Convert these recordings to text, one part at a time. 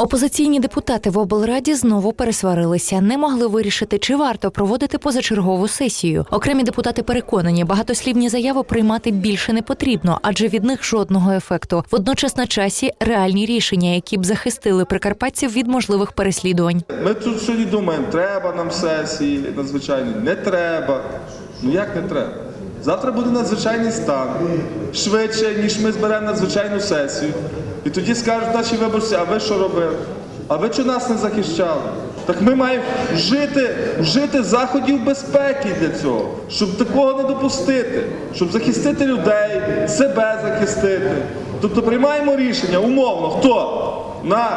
Опозиційні депутати в облраді знову пересварилися. Не могли вирішити, чи варто проводити позачергову сесію. Окремі депутати переконані, багатослівні заяви приймати більше не потрібно, адже від них жодного ефекту. Водночас на часі реальні рішення, які б захистили прикарпатців від можливих переслідувань. Ми тут сьогодні думаємо, треба нам сесії надзвичайні, не треба. Ну як не треба? Завтра буде надзвичайний стан. Швидше, ніж ми зберемо надзвичайну сесію. І тоді скажуть наші виборці, а ви що робили? А ви чого нас не захищали? Так ми маємо вжити, вжити заходів безпеки для цього, щоб такого не допустити, щоб захистити людей, себе захистити. Тобто приймаємо рішення умовно, хто на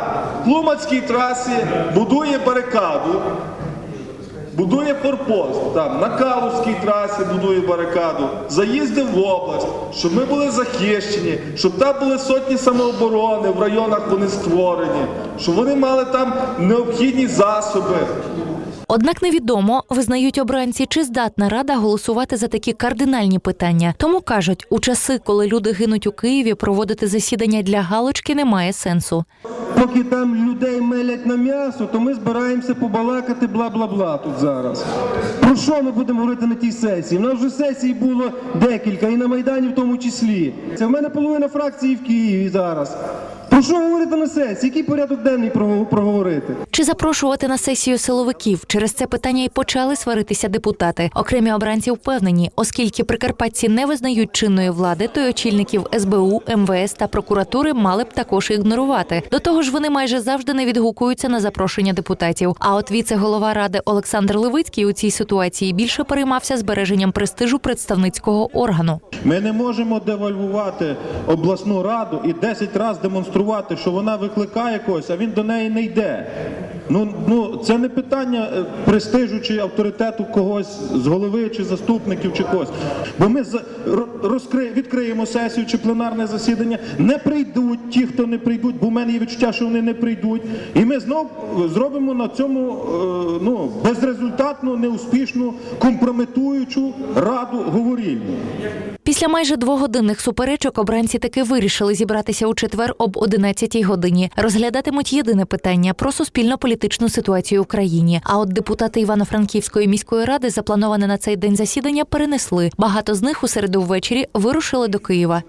Клумацькій трасі будує барикаду, будує форпост, там на Калузькій трасі будує барикаду, заїздив в область, щоб ми були захищені, щоб там були сотні самооборони, в районах вони створені, щоб вони мали там необхідні засоби. Однак невідомо, визнають обранці, чи здатна рада голосувати за такі кардинальні питання. Тому кажуть, у часи, коли люди гинуть у Києві, проводити засідання для галочки немає сенсу. Поки там людей мелять на м'ясо, то ми збираємося побалакати бла-бла-бла тут зараз. Про що ми будемо говорити на тій сесії? У нас вже сесій було декілька, і на Майдані в тому числі. Це в мене половина фракції в Києві зараз. Про що говорити на сесії? Який порядок денний прого- проговорити? Чи запрошувати на сесію силовиків? Через це питання й почали сваритися депутати. Окремі обранці впевнені, оскільки прикарпатці не визнають чинної влади, то й очільників СБУ, МВС та прокуратури мали б також ігнорувати. До того ж, вони майже завжди не відгукуються на запрошення депутатів. А от віце-голова ради Олександр Левицький у цій ситуації більше переймався збереженням престижу представницького органу. Ми не можемо девальвувати обласну раду і 10 разів демонструвати, що вона викликає когось, а він до неї не йде. Ну, ну це не питання е, престижу чи авторитету когось з голови чи заступників чи когось. Бо ми за- розкри- відкриємо сесію чи пленарне засідання, не прийдуть ті, хто не прийдуть, бо в мене є відчуття, що вони не прийдуть. І ми знов е, зробимо на цьому е, ну, безрезультатну, неуспішну, компрометуючу раду говорільню. Після майже двогодинних суперечок обранці таки вирішили зібратися у четвер об 11-й годині. Розглядатимуть єдине питання про суспільно-політичну ситуацію в країні. А от депутати Івано-Франківської міської ради заплановане на цей день засідання перенесли. Багато з них у середу ввечері вирушили до Києва.